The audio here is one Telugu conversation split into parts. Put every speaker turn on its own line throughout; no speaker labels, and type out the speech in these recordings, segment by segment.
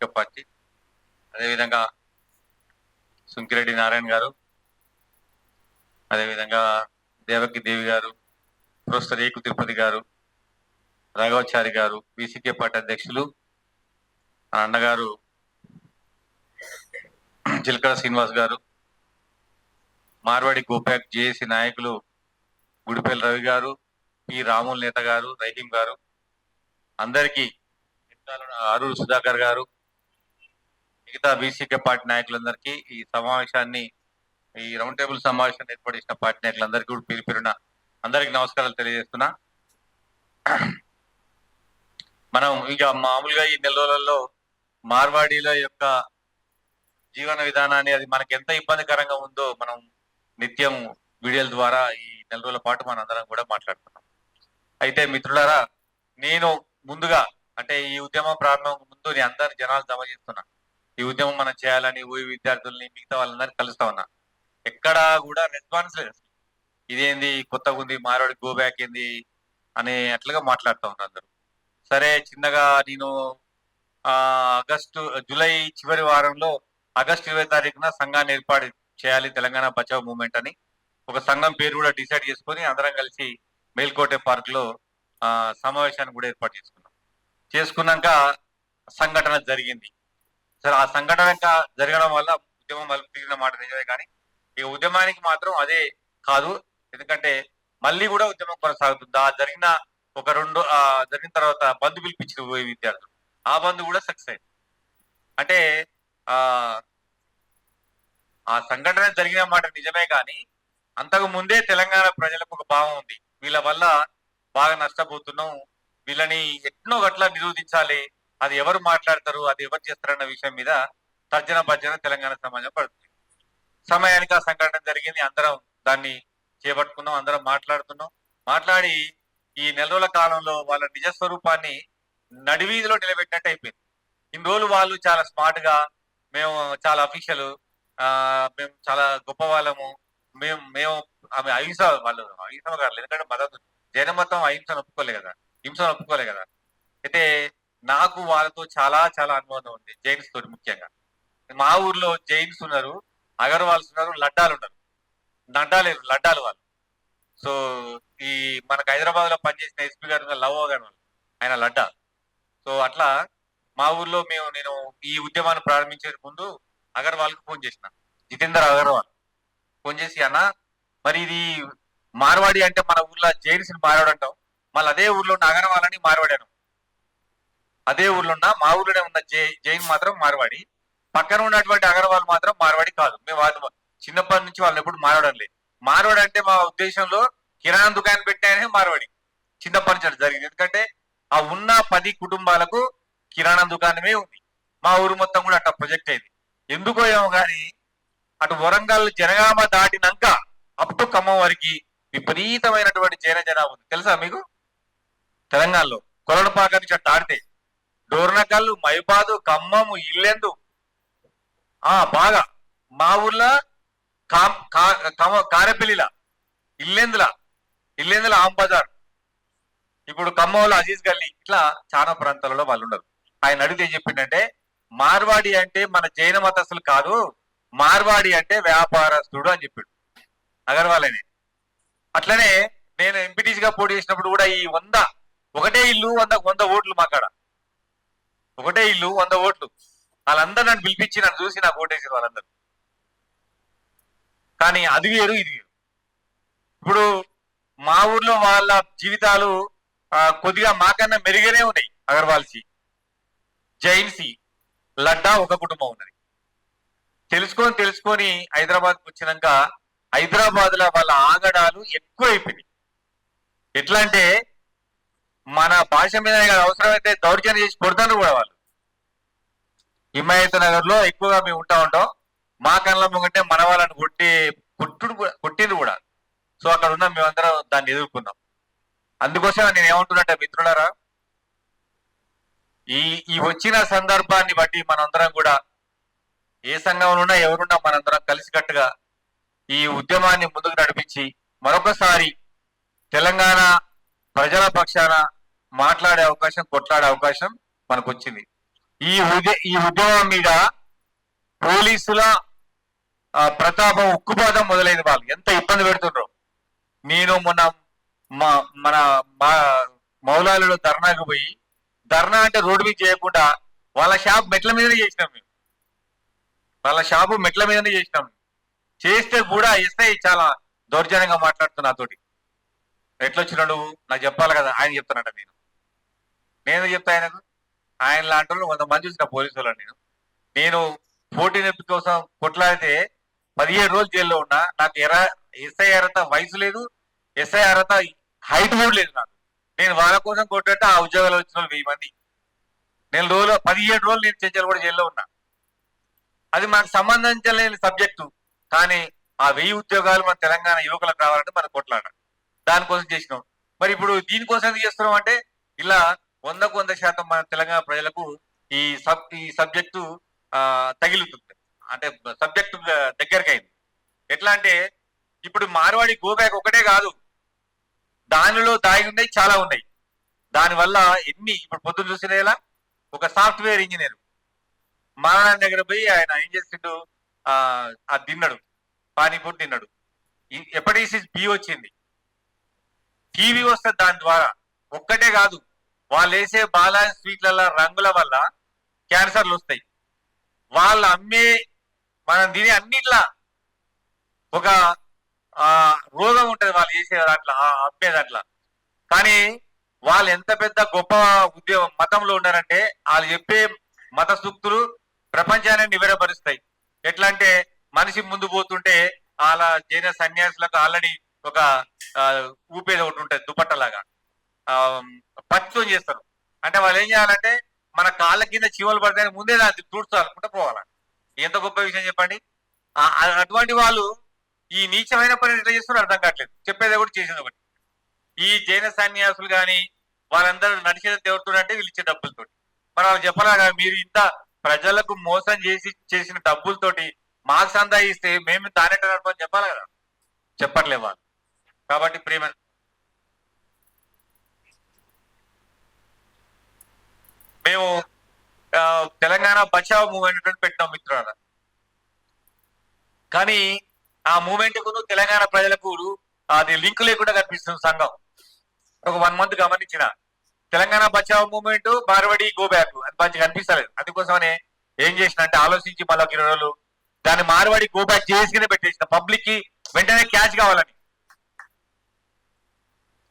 BCK party. అదేవిధంగా సుంకిరెడ్డి నారాయణ గారు. అదేవిధంగా దేవకి దేవి గారు ప్రొఫెసర్ ఏకు తిరుపతి గారు రాఘవాచారి గారు బీసీకే పార్టీ అధ్యక్షులు అన్నగారు చిలకల శ్రీనివాస్ గారు మార్వాడి గోపాక్ జేఏసీ నాయకులు గుడిపల్లి రవి గారు పి రాముల్ నేత గారు రహీం గారు అందరికీ అరుణ్ సుధాకర్ గారు మిగతా బీసీకే పార్టీ నాయకులందరికీ ఈ సమావేశాన్ని ఈ రౌండ్ టేబుల్ సమావేశాన్ని ఏర్పాటు చేసిన పార్టీ నాయకులందరికీ కూడా పేరు పేరున అందరికీ నమస్కారాలు తెలియజేస్తున్నా. మనం ఇక మామూలుగా ఈ నెల రోజులలో మార్వాడీల యొక్క జీవన విధానాన్ని అది మనకి ఎంత ఇబ్బందికరంగా ఉందో మనం నిత్యం వీడియోల ద్వారా ఈ నెల రోజుల పాటు మన అందరం కూడా మాట్లాడుతున్నాం అయితే మిత్రులారా నేను ముందుగా అంటే ఈ ఉద్యమం ప్రారంభం ముందు నేను అందరి జనాలు జమ చేస్తున్నాను ఈ ఉద్యమం మనం చేయాలని ఊరి విద్యార్థుల్ని మిగతా వాళ్ళందరినీ కలుస్తా ఉన్నా. ఎక్కడా కూడా రెస్పాన్స్ లేదు ఇదేంది కొత్తగా ఉంది మారోడి గో బ్యాక్ ఏంది అని అట్లుగా మాట్లాడుతూ ఉన్నారు అందరూ. సరే చిన్నగా నేను ఆగస్టు జూలై చివరి వారంలో ఆగస్టు ఇరవై తారీఖున సంఘాన్ని ఏర్పాటు చేయాలి తెలంగాణ బచావ్ మూమెంట్ అని. ఒక సంఘం పేరు కూడా డిసైడ్ చేసుకొని అందరం కలిసి మేల్కోటే పార్క్లో సమావేశాన్ని కూడా ఏర్పాటు చేసుకున్నాం. చేసుకున్నాక సంఘటన జరిగింది. సరే ఆ సంఘటన ఇంకా జరగడం వల్ల ఉద్యమం మలుపు తిరిగిన మాట నిజమే కానీ ఈ ఉద్యమానికి మాత్రం అదే కాదు. ఎందుకంటే మళ్ళీ కూడా ఉద్యమం కొనసాగుతుంది? ఆ జరిగిన ఒక రెండు ఆ జరిగిన తర్వాత బంధు పిలిపించి పోయే విద్యార్థులు. ఆ బంధు కూడా సక్సెస్ అయింది. అంటే ఆ ఆ సంఘటన జరిగిన మాట నిజమే కానీ అంతకు ముందే తెలంగాణ ప్రజలకు ఒక భావం ఉంది. వీళ్ళ వల్ల బాగా నష్టపోతున్నాం. వీళ్ళని ఎట్నో గట్ల నిరోధించాలి. అది ఎవరు మాట్లాడతారు అది ఎవరు చేస్తారన్న విషయం మీద తర్జన భర్జన తెలంగాణ సమాజం పడుతుంది. సమయానికి ఆ సంఘటన జరిగింది అందరం దాన్ని చేపట్టుకున్నాం అందరం మాట్లాడుతున్నాం. మాట్లాడి ఈ నెల రోజుల కాలంలో వాళ్ళ నిజ స్వరూపాన్ని నడివీధిలో నిలబెట్టినట్టు అయిపోయింది. ఇన్ని రోజులు వాళ్ళు చాలా స్మార్ట్గా మేము చాలా అఫీషియల్ ఆ మేము చాలా గొప్ప వాళ్ళము మేము మేము ఆమె అహింస వాళ్ళు అహింస కాదు ఎందుకంటే మతం జైన మతం అహింసను ఒప్పుకోలే కదా హింసను ఒప్పుకోలే కదా. అయితే నాకు వాళ్ళతో చాలా చాలా అనుబంధం ఉంది జైన్స్ తోటి ముఖ్యంగా. మా ఊర్లో జైన్స్ ఉన్నారు అగర్వాల్స్ ఉన్నారు లడ్డాలు ఉన్నారు. నడ్డాలేరు లడ్డాలు వాళ్ళు. సో ఈ మనకు హైదరాబాద్లో పనిచేసిన ఎస్పీ గారు లవో లవ్ గారు ఆయన లడ్డా. సో అట్లా మా ఊర్లో మేము నేను ఈ ఉద్యమాన్ని ప్రారంభించే ముందు అగర్వాల్కు ఫోన్ చేసిన. జితేందర్ అగర్వాల్. ఫోన్ చేసి అన్న మరి ఇది మార్వాడి అంటే మన ఊర్లో జైన్స్ మార్వాడి అంటాం మళ్ళీ అదే ఊర్లో ఉన్న అగర్వాల్ అని మార్వాడాను అదే ఊర్లో ఉన్న మా ఊర్లోనే ఉన్న జై జైన్ మాత్రం మార్వాడి. పక్కన ఉన్నటువంటి అగర్వాల్ మాత్రం మార్వాడి కాదు. మేము వాళ్ళు చిన్నప్పటి నుంచి వాళ్ళని ఎప్పుడు మారవడం లేదు. మార్వాడి అంటే మా ఉద్దేశంలో కిరాణా దుకాణం పెట్టానే మార్వాడి. చిన్నప్పటి నుంచి జరిగింది. ఎందుకంటే ఆ ఉన్న పది కుటుంబాలకు కిరాణా దుకాణమే ఉంది. మా ఊరు మొత్తం కూడా అట్లా ప్రొజెక్ట్ అయింది. ఎందుకో ఏమో కానీ అటు వరంగల్ జనగామ దాటినాక అప్ టు ఖమ్మం వరకు విపరీతమైనటువంటి జైన జనాభా ఉంది. తెలుసా మీకు? తెలంగాణలో కొలనపాక నుంచి అట్లా ఆడితే డోర్నకల్లు మైబాదు ఖమ్మము ఇల్లెందు. ఆ బాగా. మా ఊర్లో కా- కారెపల్లిల ఇల్లెందుల ఇల్లెందుల ఆమ్ బజార్. ఇప్పుడు ఖమ్మంలో అజీజ్ గల్లీ ఇట్లా చాలా ప్రాంతాలలో వాళ్ళు ఉండరు ఆయన అడిగితే ఏం చెప్పిండంటే మార్వాడి అంటే మన జైన మతస్థులు కాదు మార్వాడి అంటే వ్యాపారస్తుడు అని చెప్పాడు. అగర్వాల్ అట్లనే నేను ఎంపీటీసీగా పోటీ చేసినప్పుడు కూడా ఈ వంద ఒకటే ఇల్లు వంద వంద ఓట్లు మాకాడ. ఒకటే ఇల్లు వంద ఓట్లు. వాళ్ళందరూ నన్ను పిలిపించి నన్ను చూసి నాకు ఓటేసారు వాళ్ళందరూ. కానీ అది వేరు ఇది వేరు. ఇప్పుడు మా ఊర్లో వాళ్ళ జీవితాలు కొద్దిగా మాకన్నా మెరుగనే ఉన్నాయి అగర్వాల్సి జైన్సి లడ్డా ఒక కుటుంబం ఉన్నది. తెలుసుకొని తెలుసుకొని హైదరాబాద్ వచ్చినాక హైదరాబాద్లో వాళ్ళ ఆగడాలు ఎక్కువైపోయినాయి. ఎట్లా అంటే మన భాష మీద అవసరమైతే దౌర్జన్యం చేసి కొడతారు కూడా వాళ్ళు. హిమాయత్ నగర్లో ఎక్కువగా మేము ఉంటా ఉంటాం. మా కళ్ళ ముంగంటే మన వాళ్ళని కొట్టి కొట్టుడు కొట్టింది కూడా. సో అక్కడ ఉన్న మేమందరం దాన్ని ఎదుర్కొన్నాం. అందుకోసం నేను ఏమంటున్నట్టే మిత్రులారా ఈ ఈ వచ్చిన సందర్భాన్ని బట్టి మనందరం కూడా ఏ సంఘంలో ఉన్నా ఎవరున్నా మనందరం కలిసికట్టుగా ఈ ఉద్యమాన్ని ముందుకు నడిపించి మరొకసారి తెలంగాణ ప్రజల పక్షాన మాట్లాడే అవకాశం కొట్లాడే అవకాశం మనకు వచ్చింది ఈ ఉద్య- ఈ ఉద్యమం మీద పోలీసుల ప్రతాపం ఉక్కుపాదం మొదలైంది వాళ్ళు. ఎంత ఇబ్బంది పెడుతుండ్రు. నేను మొన్న మా మన మా మౌలాలలో ధర్నాకు పోయి ధర్నా అంటే రోడ్డు మీద చేయకుండా వాళ్ళ షాప్ మెట్ల మీదనే చేసినాం మేము. వాళ్ళ షాపు మెట్ల మీదనే చేసినాం. చేస్తే కూడా ఎస్ఐ చాలా దౌర్జన్యంగా మాట్లాడుతున్నా నాతోటి. ఎట్లొచ్చినాడు? నాకు చెప్పాలి కదా. ఆయన చెప్తానంట నేను. నేను చెప్తా ఆయనకు? ఆయన లాంటి వాళ్ళు వంద మంది చూసిన పోలీసు వాళ్ళని నేను. నేను పోటీ నొప్పి కోసం కొట్లాడితే పదిహేడు రోజులు జైల్లో ఉన్నా నాకు ఎరా ఎస్ఐ అర్హత వయసు లేదు ఎస్ఐ అర్హత హైట్ కూడా లేదు నాకు. నేను వాళ్ళ కోసం కొట్టే ఆ ఉద్యోగాలు వచ్చిన వాళ్ళు వెయ్యి మంది. నేను రోజులు పదిహేడు రోజులు నేను చెంచాలు కూడా జైల్లో ఉన్నా. అది మనకు సంబంధించలేని సబ్జెక్టు. కానీ ఆ వెయ్యి ఉద్యోగాలు మన తెలంగాణ యువకులకు రావాలంటే మనం కొట్లాడాలి. దానికోసం చేసినాం. మరి ఇప్పుడు దీనికోసం ఎందుకు చేస్తున్నాం అంటే ఇలా వందకు వంద శాతం మన తెలంగాణ ప్రజలకు ఈ సబ్ ఈ సబ్జెక్టు తగిలుతుంది. అంటే సబ్జెక్టు దగ్గరికి అయింది ఎట్లా అంటే ఇప్పుడు మార్వాడి గోబ్యాక్ ఒకటే కాదు. దానిలో దాగి ఉన్నాయి చాలా ఉన్నాయి. దానివల్ల ఎన్ని ఇప్పుడు పొద్దున చూసిన ఎలా? ఒక సాఫ్ట్వేర్ ఇంజనీర్. మరణం దగ్గర పోయి ఆయన ఏం చేసిండు? ఆ తిన్నాడు. పానీపూరి తిన్నాడు. ఎప్పటిసి బి వచ్చింది? టీవీ వస్తే దాని ద్వారా. ఒక్కటే కాదు. వాళ్ళు వేసే బాలాజీ స్వీట్ల రంగుల వల్ల క్యాన్సర్లు వస్తాయి. వాళ్ళు అమ్మే మనం తినే అన్నిట్లా ఒక రోగం ఉంటుంది వాళ్ళు చేసే దాంట్లో అమ్మే దాంట్లో. కానీ వాళ్ళు ఎంత పెద్ద గొప్ప ఉద్యోగం మతంలో ఉన్నారంటే వాళ్ళు చెప్పే మత సూక్తులు ప్రపంచాన్ని నివేరపరుస్తాయి ఎట్లా అంటే మనిషి ముందు పోతుంటే వాళ్ళ జైన సన్యాసులకు ఆల్రెడీ ఒక ఊపేది ఒకటి ఉంటుంది దుపట్టలాగా. ఆ, చేస్తారు. అంటే వాళ్ళు ఏం చేయాలంటే మన కాళ్ళ కింద చీమలు పడతాయని ముందే దాన్ని తుడుచాలనుకుంటే పోవాలి ఎంత గొప్ప విషయం చెప్పండి? అటువంటి వాళ్ళు ఈ నీచమైన పని ఎట్లా చేస్తున్నారు అర్థం కావట్లేదు. చెప్పేది ఒకటి చేసేది ఒకటి. ఈ జైన సన్యాసులు కానీ వాళ్ళందరూ నడిచేది దేవుడుతో అంటే వీళ్ళు ఇచ్చే డబ్బులతో మరి వాళ్ళు చెప్పలాగా మీరు ఇంత ప్రజలకు మోసం చేసి చేసిన డబ్బులతోటి మాకు సందా ఇస్తే మేము తానేట నడపని చెప్పాలి కదా. చెప్పట్లే వాళ్ళు. కాబట్టి ప్రేమ మేము తెలంగాణ బచావ్ మూవ్మెంట్ అని పెట్టినాం మిత్రుల కానీ ఆ మూమెంట్కు తెలంగాణ ప్రజలకు అది లింక్ లేకుండా కనిపిస్తుంది సంఘం. ఒక వన్ మంత్ గమనించిన. తెలంగాణ బచావ్ మూమెంట్ మార్వడి గో బ్యాక్ అది మంచిగా కనిపిస్తలేదు. అందుకోసమనే ఏం చేసిన అంటే ఆలోచించి మళ్ళీ ఒక ఇరవై రోజులు దాన్ని మార్వాడి గో బ్యాక్ చేసుకునే పెట్టేసిన. పబ్లిక్కి వెంటనే క్యాచ్ కావాలని.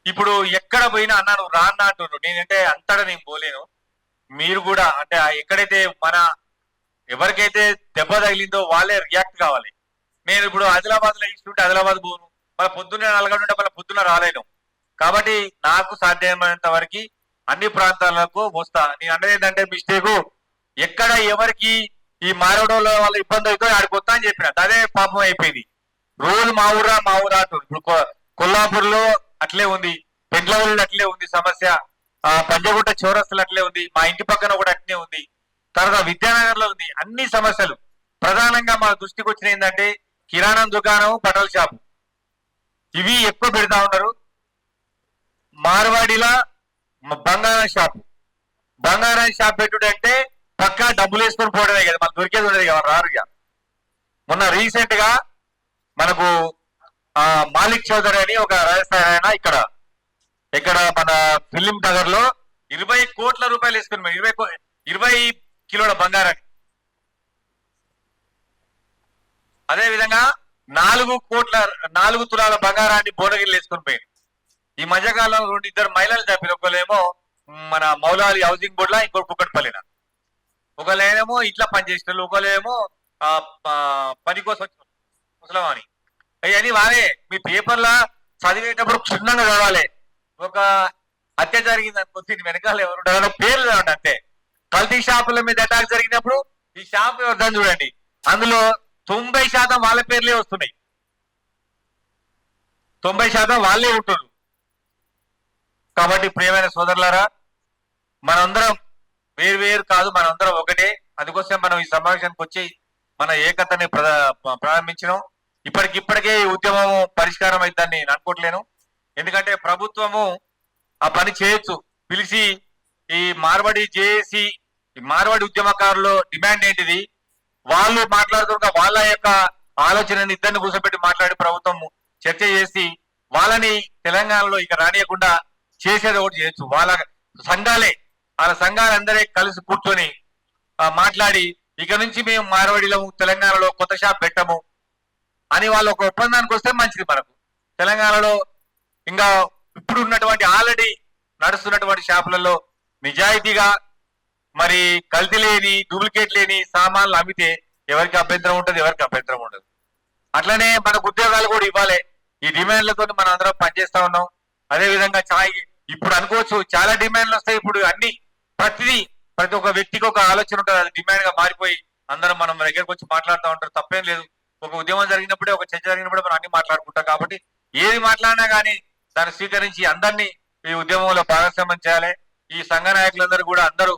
ఇప్పుడు ఎక్కడ పోయినా అన్నాను రాన్నా అంటున్నాడు నేనంటే అంతటా నేను పోలేను. మీరు కూడా అంటే ఎక్కడైతే మన ఎవరికైతే దెబ్బ తగిలిందో వాళ్ళే రియాక్ట్ కావాలి. నేను ఇప్పుడు ఆదిలాబాద్లో ఇస్తుంటే ఆదిలాబాద్ పోను. మళ్ళీ పొద్దున్నే నలగడుంటే మళ్ళీ పొద్దున్న రాలేను. కాబట్టి నాకు సాధ్యమైనంత వరకు అన్ని ప్రాంతాలకు వస్తా. నేను అన్నది ఏంటంటే మిస్టేక్ ఎక్కడ ఎవరికి ఈ మారవడంలో వాళ్ళ ఇబ్బంది అవుతుందో ఆడికి అని చెప్పిన. అదే పాపం అయిపోయింది. రోజు మా ఊరా మా ఊరా ఇప్పుడు కొల్లాపూర్లో అట్లే ఉంది. పెండ్లవల్లి అట్లే ఉంది సమస్య. ఆ పంజగుట్ట చౌరస్తులు అట్లే ఉంది మా ఇంటి పక్కన కూడా అట్లే ఉంది. తర్వాత విద్యానగర్లో ఉంది అన్ని సమస్యలు. ప్రధానంగా మా దృష్టికి వచ్చిన ఏంటంటే కిరాణం దుకాణం బట్టల షాపు. ఇవి ఎక్కువ పెడతా ఉన్నారు. మార్వాడిలా బంగారం షాపు. బంగారం షాప్ పెట్టుడంటే పక్కా డబ్బులు వేసుకొని పోవడమే కదా మనకు దొరికేది ఉండదు కదా రారు మొన్న రీసెంట్గా మనకు ఆ మాలిక్ చౌదరి అని ఒక రాజస్థాన్ ఆయన ఇక్కడ ఇక్కడ మన ఫిలిం నగర్లో ఇరవై కోట్ల రూపాయలు వేసుకుని ఇరవై ఇరవై కిలోల బంగారాన్ని. అదే విధంగా నాలుగు కోట్ల నాలుగు తులాల బంగారాన్ని బోనగిరి వేసుకుని పోయింది ఈ మధ్యకాలంలో రెండు ఇద్దరు మహిళలు చంపారు ఒకళ్ళేమో మన మౌలాలి హౌసింగ్ బోర్డ్ లా ఇంకొక కుక్కట్పల్లిన. ఒకళ్ళేమో ఇట్లా పనిచేసిన ఒకళ్ళేమో పని కోసం వచ్చిన ముసలమాని అవన్నీ వారే మీ పేపర్లా చదివేటప్పుడు క్షుణ్ణంగా చదవాలి. ఒక హత్య జరిగింది అనుకో దీని వెనకాల ఎవరు ఉంటారో? పేర్లు చూడండి అంతే. కల్తీ షాపుల మీద అటాక్ జరిగినప్పుడు ఈ షాప్ ఎవరిదని చూడండి. అందులో తొంభై శాతం వాళ్ళ పేర్లే వస్తున్నాయి. తొంభై శాతం వాళ్ళే ఉంటున్నారు కాబట్టి ప్రియమైన సోదరులారా మనందరం వేరు వేరు కాదు మనందరం ఒకటే. అందుకోసం మనం ఈ సమావేశానికి వచ్చి మన ఏకతని ప్రారంభించడం ప్రారంభించినాం. ఇప్పటికిప్పటికే ఈ ఉద్యమం పరిష్కారం అయితే నేను అనుకోవట్లేను. ఎందుకంటే ప్రభుత్వము ఆ పని చేయొచ్చు. పిలిచి ఈ మార్వడి జేఏసి ఈ మార్వాడి ఉద్యమకారులు డిమాండ్ ఏంటిది? వాళ్ళు మాట్లాడుతున్న వాళ్ళ యొక్క ఆలోచనని ఇద్దరిని కూర్చోబెట్టి మాట్లాడి ప్రభుత్వం చర్చ చేసి వాళ్ళని తెలంగాణలో ఇక రానియకుండా చేసేది ఒకటి చేయొచ్చు. వాళ్ళ సంఘాలే వాళ్ళ సంఘాలందరే కలిసి కూర్చొని మాట్లాడి ఇక నుంచి మేము మార్వాడిలో తెలంగాణలో కొత్త షాప్ పెట్టము అని వాళ్ళు ఒక ఒప్పందానికి వస్తే మంచిది మనకు. తెలంగాణలో ఇంకా ఇప్పుడు ఉన్నటువంటి ఆల్రెడీ నడుస్తున్నటువంటి షాపులలో నిజాయితీగా మరి కల్తీ లేని డూప్లికేట్ లేని సామాన్లు అమ్మితే ఎవరికి అభ్యంతరం ఉంటుంది ఎవరికి అభ్యంతరం ఉండదు. అట్లనే మనకు ఉద్యోగాలు కూడా ఇవ్వాలి. ఈ డిమాండ్లతో మనం అందరం పనిచేస్తా ఉన్నాం. అదే విధంగా చాయ్ ఇప్పుడు అనుకోవచ్చు చాలా డిమాండ్లు వస్తాయి. ఇప్పుడు అన్ని ప్రతిదీ ప్రతి ఒక్క వ్యక్తికి ఒక ఆలోచన ఉంటుంది. అది డిమాండ్గా మారిపోయి అందరం మనం దగ్గరకు వచ్చి మాట్లాడుతూ ఉంటారు. తప్పేం లేదు. ఒక ఉద్యమం జరిగినప్పుడే ఒక చర్చ జరిగినప్పుడే మనం అన్ని మాట్లాడుకుంటాం. కాబట్టి ఏది మాట్లాడినా కానీ దాన్ని స్వీకరించి అందరినీ ఈ ఉద్యమంలో భాగస్వామ్యం చేయాలి. ఈ సంఘ నాయకులందరూ కూడా అందరూ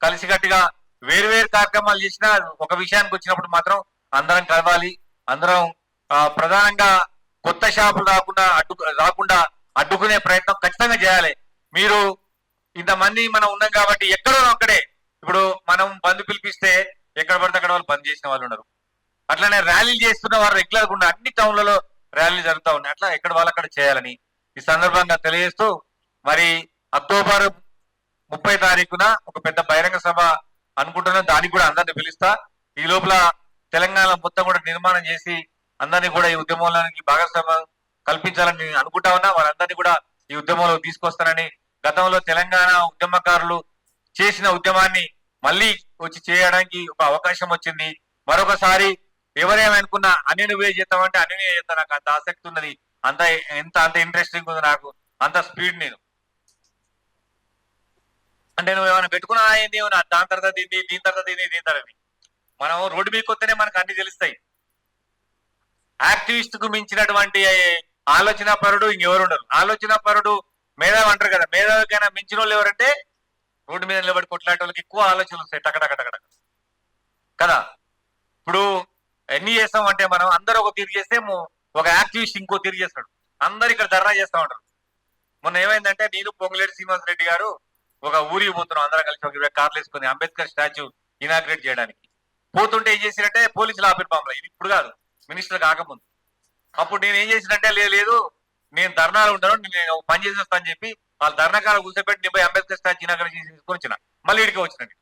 కలిసికట్టుగా వేరు వేరు కార్యక్రమాలు చేసినా ఒక విషయానికి వచ్చినప్పుడు మాత్రం అందరం కలవాలి. అందరం ప్రధానంగా కొత్త షాపులు రాకుండా అడ్డు రాకుండా అడ్డుకునే ప్రయత్నం ఖచ్చితంగా చేయాలి. మీరు ఇంతమంది మనం ఉన్నాం కాబట్టి ఎక్కడో అక్కడే ఇప్పుడు మనం బంద్ పిలిపిస్తే ఎక్కడ పడితే అక్కడ వాళ్ళు బంద్ చేసిన వాళ్ళు ఉన్నారు. అట్లనే ర్యాలీలు చేస్తున్న వారు రెగ్యులర్గా ఉన్న అన్ని టౌన్లలో ర్యాలీలు జరుగుతూ ఉన్నాయి. అట్లా ఎక్కడ వాళ్ళు అక్కడ చేయాలని ఈ సందర్భంగా తెలియజేస్తూ మరి అక్టోబర్ ముప్పై తారీఖున ఒక పెద్ద బహిరంగ సభ అనుకుంటున్నా దానికి కూడా అందరిని పిలుస్తా. ఈ లోపల తెలంగాణ మొత్తం కూడా నిర్మాణం చేసి అందరినీ కూడా ఈ ఉద్యమంలోకి భాగస్వామ్యం కల్పించాలని అనుకుంటా ఉన్నా. వారందరినీ కూడా ఈ ఉద్యమంలో తీసుకొస్తానని గతంలో తెలంగాణ ఉద్యమకారులు చేసిన ఉద్యమాన్ని మళ్ళీ వచ్చి చేయడానికి ఒక అవకాశం వచ్చింది. మరొకసారి ఎవరేమనుకున్నా అన్ని నువ్వే చేస్తామంటే అన్ని చేస్తా. నాకు అంత ఆసక్తి ఉన్నది. అంత ఎంత అంత ఇంట్రెస్టింగ్ ఉంది నాకు. అంత స్పీడ్ నేను. అంటే నువ్వు ఏమైనా పెట్టుకున్నా ఏంది దాని తర్వాత దీన్ని దీని తర్వాత దీన్ని దీని తర్వాత మనం రోడ్డు మీకు వస్తేనే మనకు అన్ని తెలుస్తాయి. యాక్టివిస్ట్కు మించినటువంటి ఆలోచన పరుడు ఇంకెవరు ఉండరు. ఆలోచన పరుడు మేధావి అంటారు కదా. మేధావికైనా మించిన వాళ్ళు ఎవరంటే రోడ్డు మీద నిలబడి కొట్లాడే వాళ్ళకి ఎక్కువ ఆలోచనలు వస్తాయి. టకటకటకటక కదా? ఇప్పుడు ఎన్ని చేస్తాం అంటే మనం అందరూ ఒక తీరు చేస్తే ఒక యాక్టివిస్ట్ ఇంకో తిరిగి చేస్తాడు. అందరు ఇక్కడ ధర్నా చేస్తా ఉంటారు. మొన్న ఏమైందంటే నేను పొంగులేటి శ్రీనివాస్ రెడ్డి గారు ఒక ఊరికి పోతున్నాం అందరం కలిసి ఒక కార్లు వేసుకుని అంబేద్కర్ స్టాచ్యూ ఇనాగ్రేట్ చేయడానికి. పోతుంటే ఏం చేసినట్టే పోలీసులు ఆపిన బాంబులు. ఇది ఇప్పుడు కాదు మినిస్టర్ కాకముందు. అప్పుడు నేను ఏం చేసినట్టే లేదు లేదు నేను ధర్నాలు ఉంటాను నేను పని చేసేస్తాను చెప్పి వాళ్ళ ధర్నాకాలు కూర్చోబెట్టి నేను పోయి అంబేద్కర్ స్టాచ్యూ ఇనాగ్రేట్ చేసి తీసుకొని వచ్చిన. మళ్ళీ ఇడికి వచ్చినండి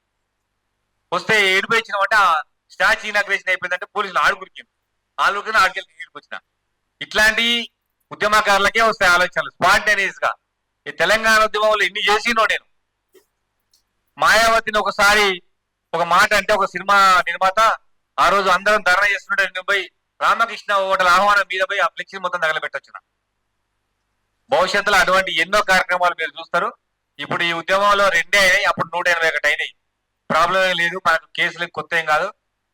వస్తే ఏడిపోయి వచ్చినామంటే ఆ స్టాచ్యూ ఇనాగ్రేషన్ అయిపోయిందంటే పోలీసులు ఆడుకురికింది ఆడుకుని ఆడికెళ్ళి ఇడికి వచ్చిన ఇట్లాంటి ఉద్యమకారులకే వస్తాయి ఆలోచనలు స్పాంటేనియస్గా ఈ తెలంగాణ ఉద్యమంలో ఎన్ని చేసినో నేను. మాయావతిని ఒకసారి ఒక మాట అంటే ఒక సినిమా నిర్మాత ఆ రోజు అందరం ధర్నా చేస్తుంటే నేను పోయి రామకృష్ణ హోటల్ ఆహ్వానం మీద పోయి ఆ ఫ్లెక్సీ మొత్తం తగలబెట్టొచ్చిన. భవిష్యత్తులో అటువంటి ఎన్నో కార్యక్రమాలు మీరు చూస్తారు. ఇప్పుడు ఈ ఉద్యమంలో రెండే అప్పుడు నూట ఎనభై ఒకటి అయినాయి. ప్రాబ్లం ఏం లేదు మనకు కేసులు కొత్త ఏం కాదు.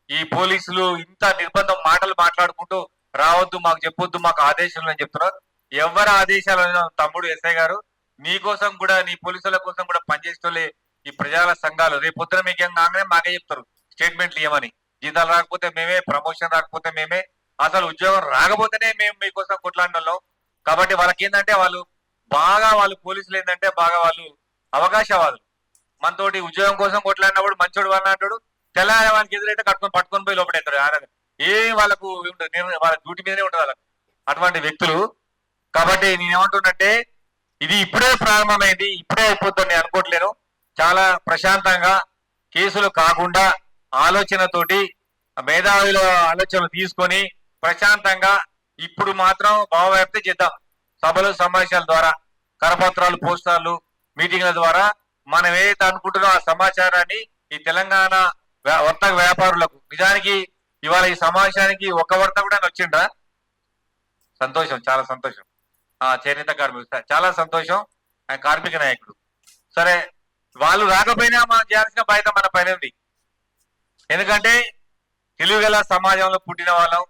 ఈ పోలీసులు ఇంత నిర్బంధం మాటలు మాట్లాడుకుంటూ రావద్దు మాకు చెప్పొద్దు మాకు ఆదేశాలు అని చెప్తున్నారు. ఎవరి ఆదేశాలు తమ్ముడు ఎస్ఐ గారు మీకోసం కూడా నీ పోలీసుల కోసం కూడా పనిచేసేటోళ్ళే ఈ ప్రజల సంఘాలు. రేపు పొద్దున మీకు ఏం కాగానే మాకే చెప్తారు. స్టేట్మెంట్లు ఇవ్వమని. జీతాలు రాకపోతే మేమే ప్రమోషన్ రాకపోతే మేమే. అసలు ఉద్యోగం రాకపోతేనే మేము మీకోసం కొట్లాడిన కాబట్టి వాళ్ళకి ఏంటంటే వాళ్ళు బాగా వాళ్ళు పోలీసులు ఏంటంటే బాగా వాళ్ళు అవకాశవాదులు. మనతోటి ఉద్యోగం కోసం కొట్లాడినప్పుడు మంచోడు వాళ్ళ అంటాడు. తెల్లారి ఎదురైతే కట్టుకొని పట్టుకొని పోయి లోపడేస్తారు ఆరాధన ఏం వాళ్ళకు ఉండదు వాళ్ళ డ్యూటీ మీదనే ఉంటుంది వాళ్ళకి. అటువంటి వ్యక్తులు. కాబట్టి నేనేమంటున్నట్టే ఇది ఇప్పుడే ప్రారంభమైంది ఇప్పుడే అయిపోతుంది నేను అనుకోవట్లేను చాలా ప్రశాంతంగా కేసులు కాకుండా ఆలోచనతోటి మేధావుల ఆలోచనలు తీసుకొని ప్రశాంతంగా ఇప్పుడు మాత్రం భావవ్యాప్తి చేద్దాం. సభలు సమావేశాల ద్వారా కరపత్రాలు పోస్టర్లు మీటింగ్ల ద్వారా మనం ఏదైతే అనుకుంటున్నామో ఆ సమాచారాన్ని ఈ తెలంగాణ వ్యా- వర్తక వ్యాపారులకు నిజానికి ఇవాళ ఈ సమావేశానికి ఒక వర్త కూడా వచ్చిండ్రా సంతోషం చాలా సంతోషం. ఆ చేనేత కార్మికుడు చాలా సంతోషం. ఆయన కార్మిక నాయకుడు. సరే వాళ్ళు రాకపోయినా మనం చేయాల్సిన బాధ్యత మన పైన ఉంది. ఎందుకంటే తెలుగుగల సమాజంలో పుట్టిన వాళ్ళం.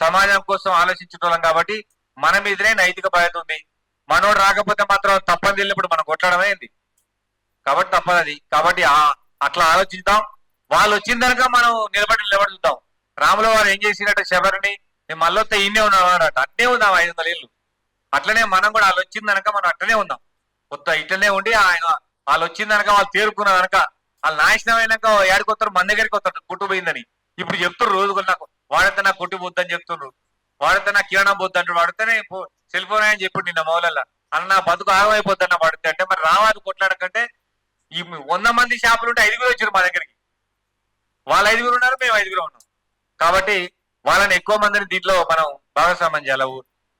సమాజం కోసం ఆలోచించుకోవాలం కాబట్టి మన మీదనే నైతిక బాధ్యత ఉంది. మనోడు రాకపోతే మాత్రం తప్పని వెళ్ళినప్పుడు మనం కొట్టడమైంది కాబట్టి తప్పదు కాబట్టి అట్లా ఆలోచిద్దాం. వాళ్ళు వచ్చిన కనుక మనం నిలబడి నిలబడి రాముల వారు ఏం చేసినట్టు శబరిని? మేము మళ్ళొత్త ఈయనే ఉన్నాం అన్నట్టు అట్నే ఉందాం ఐదు వందల ఏళ్ళు. అట్లనే మనం కూడా వాళ్ళు వచ్చింది మనం అట్లనే ఉందాం. కొత్త ఇట్లనే ఉండి ఆయన వాళ్ళు వచ్చింది వాళ్ళు తేరుకున్న వాళ్ళు నాశనం అయినాక ఏడుకొస్తారు మన దగ్గరికి వస్తారు కొట్టు పోయిందని. ఇప్పుడు చెప్తున్నారు రోజుకు నాకు వాడితే నాకు కొట్టి పోద్దని చెప్తున్నారు వాడితే నాకు కిరణం పోద్ది అంటారు వాడితేనే సెల్ ఫోన్ అని చెప్పి నిన్న మౌలల్లా అన్న నా బతుకు ఆగమైపోద్ది అన్న పడితే అంటే మరి రావాలి కొట్లాడకంటే ఈ వంద మంది షాపులు ఉంటే ఐదుగురు వచ్చారు మా దగ్గరికి. వాళ్ళ ఐదుగురు ఉన్నారు మేము ఐదుగురు ఉన్నాం. కాబట్టి వాళ్ళని ఎక్కువ మందిని దీంట్లో మనం భాగస్వామ్యం చేయాలి?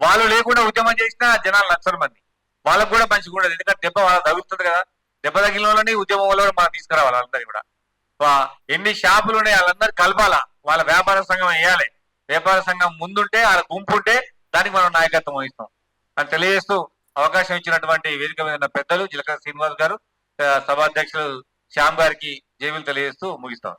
వాళ్ళు లేకుండా ఉద్యమం చేసినా జనాలు లక్షల మంది. వాళ్ళకు కూడా మంచిగా ఉండదు. ఎందుకంటే దెబ్బ వాళ్ళ తగులుతుంది కదా. దెబ్బ తగిలిన వాళ్ళని ఉద్యమంలో మనం తీసుకురావాలి వాళ్ళందరినీ కూడా. వా- ఎన్ని షాపులు ఉన్నాయి వాళ్ళందరూ కలపాలా? వాళ్ళ వ్యాపార సంఘం వేయాలి. వ్యాపార సంఘం ముందుంటే వాళ్ళ గుంపు ఉంటే దానికి మనం నాయకత్వం వహిస్తాం. అని తెలియజేస్తూ అవకాశం ఇచ్చినటువంటి వేదిక మీద ఉన్న పెద్దలు జిలక శ్రీనివాస్ గారు సభాధ్యక్షులు శ్యామ్ గారికి జేబులు తెలియజేస్తూ ముగిస్తాం.